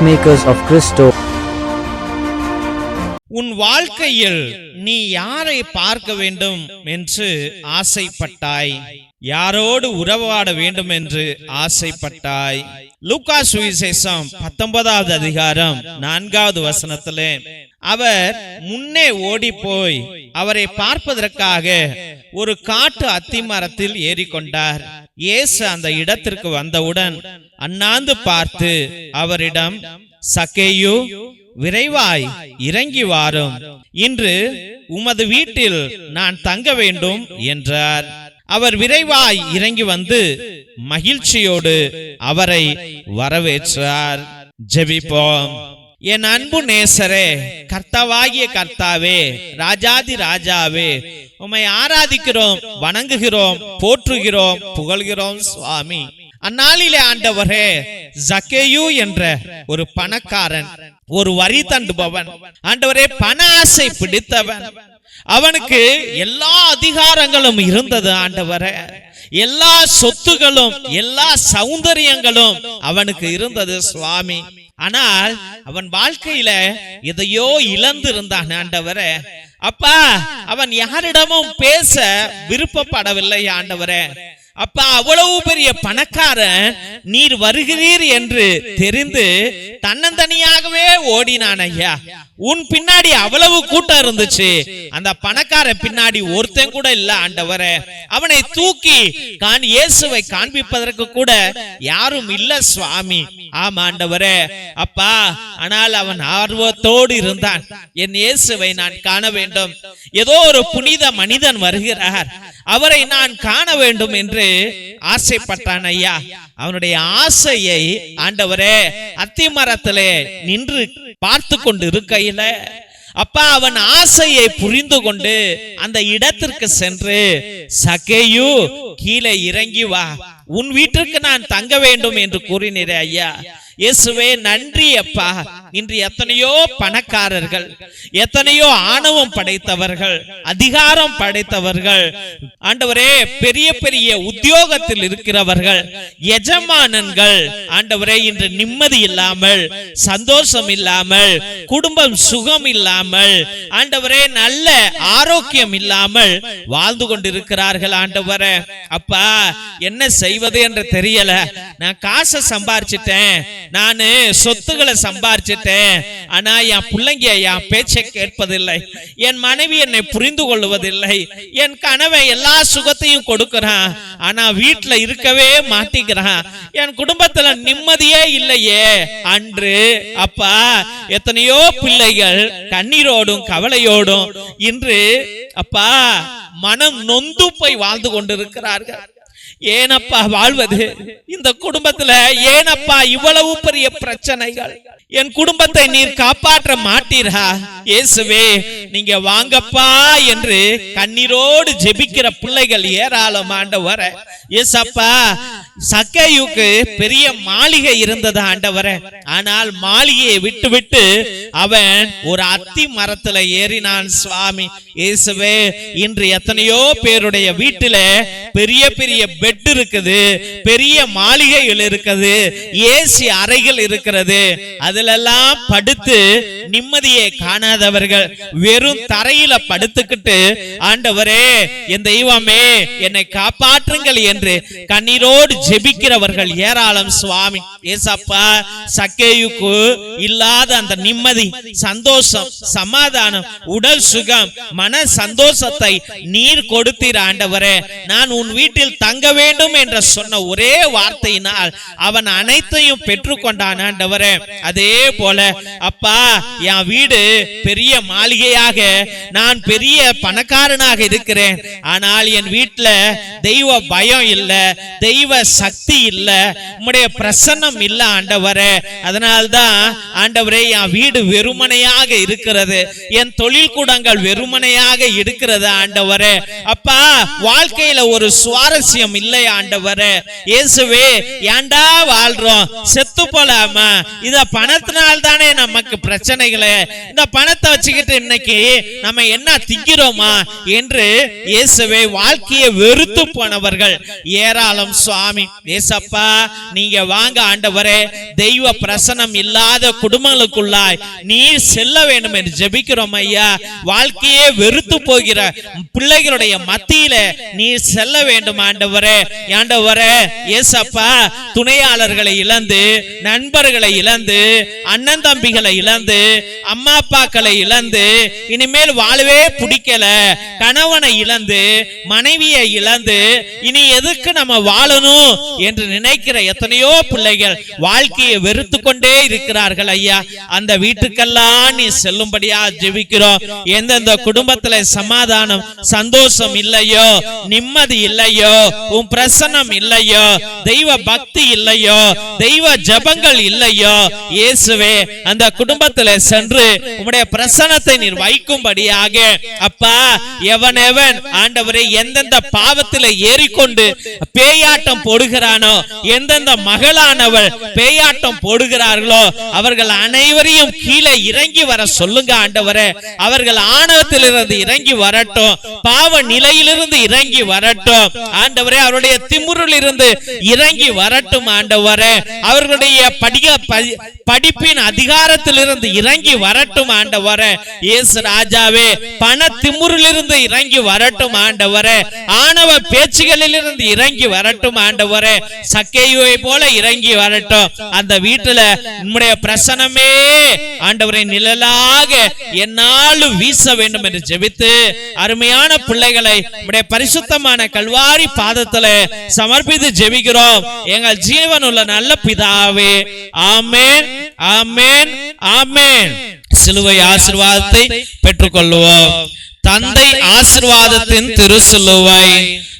peacemakers of Christo. உன் வாழ்க்கையில் நீ யாரை பார்க்க வேண்டும் என்று ஆசைப்பட்டாய்? யாரோடு உறவாட வேண்டும் என்று ஆசைப்பட்டாய்? லூகா சுவிசேஷம் பத்தொன்பதாவது அதிகாரம் நான்காவது வசனத்திலே அவர் முன்னே ஓடி போய் அவரை பார்ப்பதற்காக ஒரு காட்டு அத்திமரத்தில் ஏறிக்கொண்டார். இயேசு அந்த இடத்திற்கு வந்தவுடன் அண்ணாந்து பார்த்து அவரிடம் சக்கேயு விரைவாய் இறங்கி வாரும். இன்று உமது வீட்டில் நான் தங்க வேண்டும் என்றார். அவர் விரைவாய் இறங்கி வந்து மகிழ்ச்சியோடு அவரை வரவேற்றார். ஜெபிப்போம். என் அன்பு நேசரே கர்த்தாவாகிய கர்த்தாவே ராஜாதி ராஜாவே உம்மை ஆராதிக்கிறோம் வணங்குகிறோம் போற்றுகிறோம் புகழ்கிறோம் சுவாமி. அந்நாளிலே ஆண்டவரே ஜக்கேயு என்ற ஒரு பணக்காரன் ஒரு வரி தண்டுபவன் ஆண்டவரே பண ஆசை பிடித்தவன். அவனுக்கு எல்லா அதிகாரங்களும் இருந்தது ஆண்டவரே. எல்லா சொத்துகளும் எல்லா சௌந்தரியங்களும் அவனுக்கு இருந்தது சுவாமி. ஆனால் அவன் வாழ்க்கையில எதையோ இழந்து இருந்தான் ஆண்டவரே. அப்பா அவன் யாரிடமும் பேச விருப்பப்படவில்லை ஆண்டவரே. அப்பா அவ்வளவு பெரிய பணக்காரன் நீர் வருகிறீர் என்று தெரிந்து தன்னந்தனியாகவே ஓடினான் ஐயா உன் பின்னாடி அவ்வளவு கூட்டம் இருந்துச்சு. அந்த பணக்கார பின்னாடி ஒருத்தன் கூட இல்ல ஆண்டவரே. அவனை தூக்கி கான் இயேசுவை காண்பிப்பதற்கு கூட யாரும் இல்ல சுவாமி. ஆமா ஆண்டவரே. அப்பா ஆனால் அவன் ஆர்வத்தோடு இருந்தான். என் இயேசுவை நான் காண வேண்டும். ஏதோ ஒரு புனித மனிதன் வருகிறார். அவரை நான் காண வேண்டும் என்று ஆசைப்பட்டான் ஐயா. அவனுடைய ஆசையை ஆண்டவரே அத்திமரத்திலே நின்று பார்த்து கொண்டு இருக்கையில அப்பா அவன் ஆசையை புரிந்து கொண்டு அந்த இடத்திற்கு சென்று சகேயு கீழே இறங்கி வா. உன் வீட்டிற்கு நான் தங்க வேண்டும் என்று கூறினீரே ஐயா. இயேசுவே நன்றி அப்பா. இன்று எத்தனையோ பணக்காரர்கள் எத்தனையோ ஆணவம் படைத்தவர்கள் அதிகாரம் படைத்தவர்கள் ஆண்டவரே பெரிய பெரிய உத்தியோகத்தில் இருக்கிறவர்கள் எஜமானன்கள் ஆண்டவரே இன்று நிம்மதி இல்லாமல் சந்தோஷம் இல்லாமல் குடும்பம் சுகம் இல்லாமல் ஆண்டவரே நல்ல ஆரோக்கியம் இல்லாமல் வாழ்ந்து கொண்டிருக்கிறார்கள் ஆண்டவரே. அப்பா என்ன செய்வது என்று தெரியல. நான் காசை சம்பாரிச்சிட்டேன். நானு சொத்துக்களை சம்பாரிச்சிட்டேன். ஆனா என் பிள்ளைங்க என் பேச்சை கேட்பதில்லை. என் மனைவி என்னை புரிந்து கொள்வதில்லை என் கணவன் எல்லா சுகத்தையும் கொடுக்கிறான். ஆனா வீட்டுல இருக்கவே மாட்டிக்கிறான் என் குடும்பத்துல நிம்மதியே இல்லையே. அன்று அப்பா எத்தனையோ பிள்ளைகள் கண்ணீரோடும் கவலையோடும் இன்று அப்பா மனம் நொந்து போய் வாழ்ந்து கொண்டிருக்கிறார்கள். ஏனப்பா வாழ்வது? இந்த குடும்பத்துல ஏனப்பா இவ்வளவு பெரிய பிரச்சனைகள்? என் குடும்பத்தை நீர் காப்பாற்ற மாட்டீரா? இயேசுவே நீங்க வாங்கப்பா என்று கண்ணீரோடு ஜெபிக்கிற பிள்ளைகள் ஏராளமாண்ட ஆண்டவர. ஏசப்பா சக்கையுக்கு பெரிய மாளிகை இருந்தது ஆண்டவர. ஆனால் மாளிகையை விட்டு விட்டு அவன் ஒரு அத்தி மரத்துல ஏறினான் சுவாமி. இயேசுவே இன்று எத்தனையோ பேருடைய வீட்டுல பெரிய பெரிய பெட் இருக்குது பெரிய மாளிகைகள் இருக்குது ஏசி அறைகள் இருக்கிறது. அதிலெல்லாம் படுத்து நிம்மதியை காணாதவர்கள் வெறும் தரையில படுத்துக்கிட்டு ஆண்டவரே என் தெய்வமே என்னை காப்பாற்றுங்கள் என்று கண்ணீரோடு ஜெபிக்கிறவர்கள் ஏராளம் சுவாமி. ஏசப்பா சக்கேயுக்கு இல்லாத அந்த நிம்மதி சந்தோஷம் சமாதானம் உடல் சுகம் மன சந்தோஷத்தை நீர் கொடுத்தீர் ஆண்டவரே. நான் உன் வீட்டில் தங்க வேண்டும் என்று சொன்ன ஒரே வார்த்தையினால் அவன் அனைத்தையும் பெற்றுக்கொண்டான் ஆண்டவரே. அதே போல அப்பா என் வீடு பெரிய மாளிகையாக நான் பெரிய பணக்காரனாக இருக்கிறேன். ஆனால் என் வீட்டுல தெய்வ பயம் இல்ல தெய்வ சக்தி இல்ல. உம்முடைய பிரசன்னம் இல்ல ஆண்டவரே. அதனால்தான் ஆண்டவரே என் வீடு வெறுமனையாக இருக்கிறது. என் தொழில் கூடங்கள் வெறுமனையாக இருக்கிறது ஆண்டவரே. அப்பா வாழ்க்கையில ஒரு சுவாரஸ்யம் இல்லை ஆண்டவரே. இயேசுவே ஏண்டா வாழ்றோம்? செத்து போலாமா? இத பணத்தினால் தானே நமக்கு பிரச்சனைகளே. இந்த பணத்தை வச்சுக்கிட்டு இன்னைக்கு நம்ம என்ன திங்கிறோமா என்று இயேசுவே வாழ்க்கையை வெறுத்து போனவர்கள். ஏராளம் சுவாமி சுவாமி ஏசப்பா நீங்க வாங்க ஆண்டவரே தெய்வ பிரசனம் இல்லாத குடும்பங்களுக்குள்ளாய் நீர் செல்ல வேண்டும் என்று ஜெபிக்கிறோம் ஐயா. வாழ்க்கையே வெறுத்து போகிற பிள்ளைகளுடைய மத்தியில நீர் செல்ல வேண்டும் ஆண்டவரே. ஆண்டவரே ஏசப்பா துணையாளர்களை இழந்து நண்பர்களை இழந்து அண்ணன் தம்பிகளை இழந்து அம்மா அப்பாக்களை இழந்து இனிமேல் வாழவே பிடிக்கல. கணவனை இழந்து மனைவியை இழந்து இனி எதுக்கு நம்ம வாழணும்? என்று நினைக்கிற எத்தனையோ பிள்ளைகள் வாழ்க்கையை வெறுத்து கொண்டே இருக்கிறார்கள் ஐயா. அந்த வீட்டுக்கெல்லாம் நீ செல்லும்படியா ஜெபிக்கிறோம். எந்தெந்த குடும்பத்துல சமாதானம் சந்தோஷம் இல்லையோ நிம்மதி இல்லையோ உன் பிரசனம் இல்லையோ தெய்வ பக்தி இல்லையோ தெய்வ ஜபங்கள் இல்லையோ இயேசுவே அந்த குடும்பத்துல சென்று உம்முடைய பிரசனத்தை நீர் வைக்கும்படியாக அப்பா எவன் எவன் ஆண்டவரை எந்தெந்த பாவத்தில் ஏறிக்கொண்டு பேயாட்டம் போடுகிறானோ? எந்தெந்த மகளானவள் பேயாட்டம் போடுகிறார்களோ அவர்கள் அனைவரையும் கீழே இறங்கி வர சொல்லுங்க ஆண்டவரே. அவர்கள் ஆணவத்திலிருந்து இறங்கி வரட்டும் பாவ நிலையிலிருந்து இறங்கி வரட்டும். ஆண்டவரே அவருடைய திமுருள் இருந்து இறங்கி வரட்டும் ஆண்டவரே. அவர்களுடைய படிக படிப்பின் அதிகாரத்திலிருந்து இறங்கி வரட்டும் ஆண்டவரே. இயேசு ராஜாவே பண திமுறிலிருந்து இறங்கி வரட்டும் ஆண்டவரே. ஆணவ பேச்சுகளிலிருந்து இறங்கி வரட்டும் ஆண்டவரே. சக்கையை போல இறங்கி வரட்டும். அந்த வீட்டுல நம்முடைய பிரசனமே ஆண்டவரை நிழலாக என்னாலும் வீச வேண்டும் என்று ஜெபித்து அருமையான பிள்ளைகளை உடைய பரிசுத்தமான கல்வாரி பாதத்துல சமர்ப்பித்து ஜெபிக்கிறோம். எங்கள் ஜீவன் உள்ள நல்ல பிதாவே ஆமேன் ஆமேன் ஆமேன். சிலுவை ஆசிர்வாதத்தை பெற்றுக்கொள்வோம் தந்தை ஆசீர்வாதத்தின் திருசிலுவை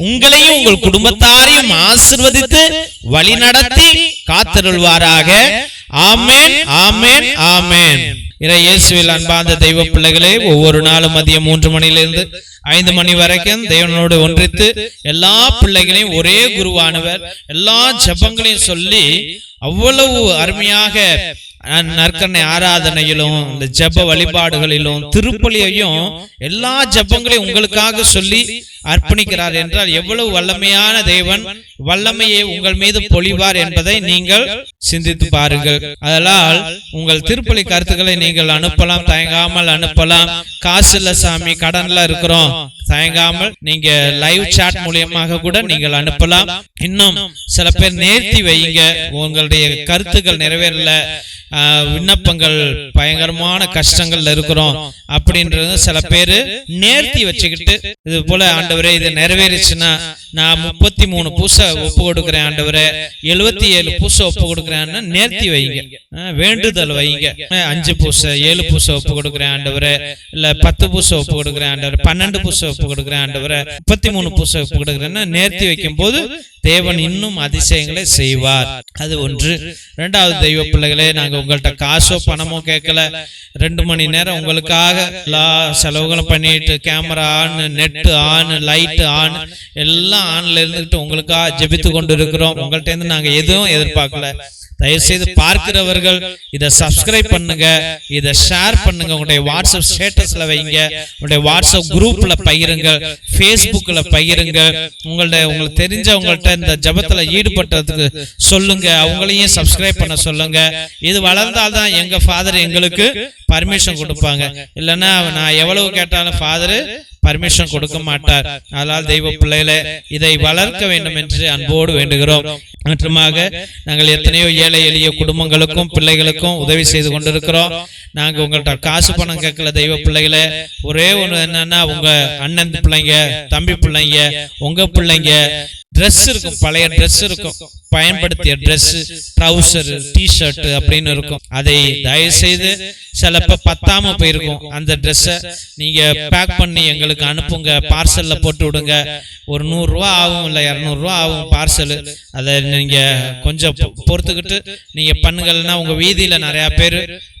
உங்களையும் உங்கள் குடும்பத்தாரையும் ஆசிர்வதித்து வழிநடத்தி காத்தருள்வாராக. ஆமேன் ஆமேன் ஆமேன். இறை இயேசுவில் அன்பார்ந்த தெய்வ பிள்ளைகளே ஒவ்வொரு நாளும் மதியம் மூன்று மணியிலிருந்து ஐந்து மணி வரைக்கும் தேவனோடு ஒன்றித்து எல்லா பிள்ளைகளையும் ஒரே குருவானவர் எல்லா ஜபங்களையும் சொல்லி அவ்வளவு அருமையாக அஹ், நற்கரணை ஆராதனையிலும் இந்த ஜெப வழிபாடுகளிலும் திருப்பலியையும் எல்லா ஜெபங்களையும் உங்களுக்காக சொல்லி அர்ப்பணிக்கிறார் என்றால் எவ்வளவு வல்லமையான தேவன் வல்லமையை உங்கள் மீது பொழிவார் என்பதை நீங்கள் சிந்தித்து பாருங்கள். அதனால் உங்கள் திருப்பலி கருத்துக்களை நீங்கள் அனுப்பலாம் தயங்காமல் அனுப்பலாம். காசு இல்ல சாமி கடன்ல இருக்கிறோம். தயங்காமல் நீங்க லைவ் சாட் மூலியமாக கூட நீங்கள் அனுப்பலாம். இன்னும் சில பேர் நேர்த்தி வைங்க உங்களுடைய கருத்துக்கள் நிறைவேறல. ஆஹ், விண்ணப்பங்கள் பயங்கரமான கஷ்டங்கள்ல இருக்கிறோம் அப்படின்றது சில பேரு நேர்த்தி வச்சுக்கிட்டு இது போல ஆண்டவரே இது நிறைவேறிச்சுன்னா நான் முப்பத்தி மூணு பூசை ஒப்பு கொடுக்குறேன் ஆண்டவரே. எழுபத்தி ஏழு பூசை ஒப்பு கொடுக்குறேன்னு நேர்த்தி வைங்க வேண்டுதல் வைங்க அஞ்சு பூச ஏழு பூசை ஒப்பு கொடுக்குறேன் ஆண்டவரே. இல்ல பத்து பூசை ஒப்பு கொடுக்குறேன் ஆண்டவரே. பன்னெண்டு பூசை ஒப்பு கொடுக்கிறேன் முப்பத்தி மூணு பூச ஒப்பு நேர்த்தி வைக்கும் போது தேவன் இன்னும் அதிசயங்களை செய்வார். அது ஒன்று. இரண்டாவது தெய்வ பிள்ளைகளே நாங்க உங்கள்ட்ட காசோ பணமோ கேட்கல. ரெண்டு மணி நேரம் உங்களுக்காக எல்லா செலவுகளும் பண்ணிட்டு camera on net on light on எல்லாம் ஆன்ல இருந்துகிட்டு உங்களுக்காக ஜெபித்து கொண்டு இருக்கிறோம் உங்கள்ட்ட இருந்து நாங்க எதுவும் எதிர்பார்க்கல. தயவு செய்து பார்க்கிறவர்கள் இதை சப்ஸ்கிரைப் பண்ணுங்க. இதை ஷேர் பண்ணுங்க. உங்களுடைய வாட்ஸ்அப் ஸ்டேட்டஸ்ல வைங்க. உங்களுடைய வாட்ஸ்அப் குரூப்ல பகிருங்க ஃபேஸ்புக்ல பகிருங்க உங்களுடைய உங்களுக்கு தெரிஞ்சவங்கள்ட்ட இந்த ஜபத்துல ஈடுபட்டதுக்கு சொல்லுங்க. அவங்களையும் சப்ஸ்கிரைப் பண்ண சொல்லுங்க. இது வளர்ந்தால்தான் எங்க ஃபாதர் எங்களுக்கு பர்மிஷன் கொடுப்பாங்க. இல்லைன்னா நான் எவ்வளவு கேட்டாலும் ஃபாதர் பர்மிஷன் கொடுக்க மாட்டார். அதனால் தெய்வ பிள்ளைகளே இதை வளர்க்க வேண்டும் என்று அன்போடு வேண்டுகிறோம். மாற்றமாக நாங்கள் எத்தனையோ ஏழை எளிய குடும்பங்களுக்கும் பிள்ளைகளுக்கும் உதவி செய்து கொண்டிருக்கிறோம். நாங்கள் உங்கள்கிட்ட காசு பணம் கேட்கல தெய்வ பிள்ளைகளை. ஒரே ஒன்று என்னன்னா உங்க அண்ணன் பிள்ளைங்க தம்பி பிள்ளைங்க உங்க பிள்ளைங்க. ட்ரெஸ் இருக்கும் பழைய ட்ரெஸ் இருக்கும். பயன்படுத்திய ட்ரெஸ் ட்ரௌசர் டிஷர்ட் அப்படின்னு இருக்கும். அதை தயவு செய்து சிலப்ப பத்தாம போயிருக்கும். அந்த ட்ரெஸ்ஸை நீங்க பேக் பண்ணி எங்களுக்கு அனுப்புங்க. பார்சல்ல போட்டு விடுங்க. ஒரு நூறு ரூபா ஆகும் இல்லை இரநூறுவா ஆகும் பார்சல் அதை நீங்க கொஞ்சம் பொறுத்துக்கிட்டு நீங்க பண்ணுங்கள்னா உங்க வீதியில நிறைய பேர்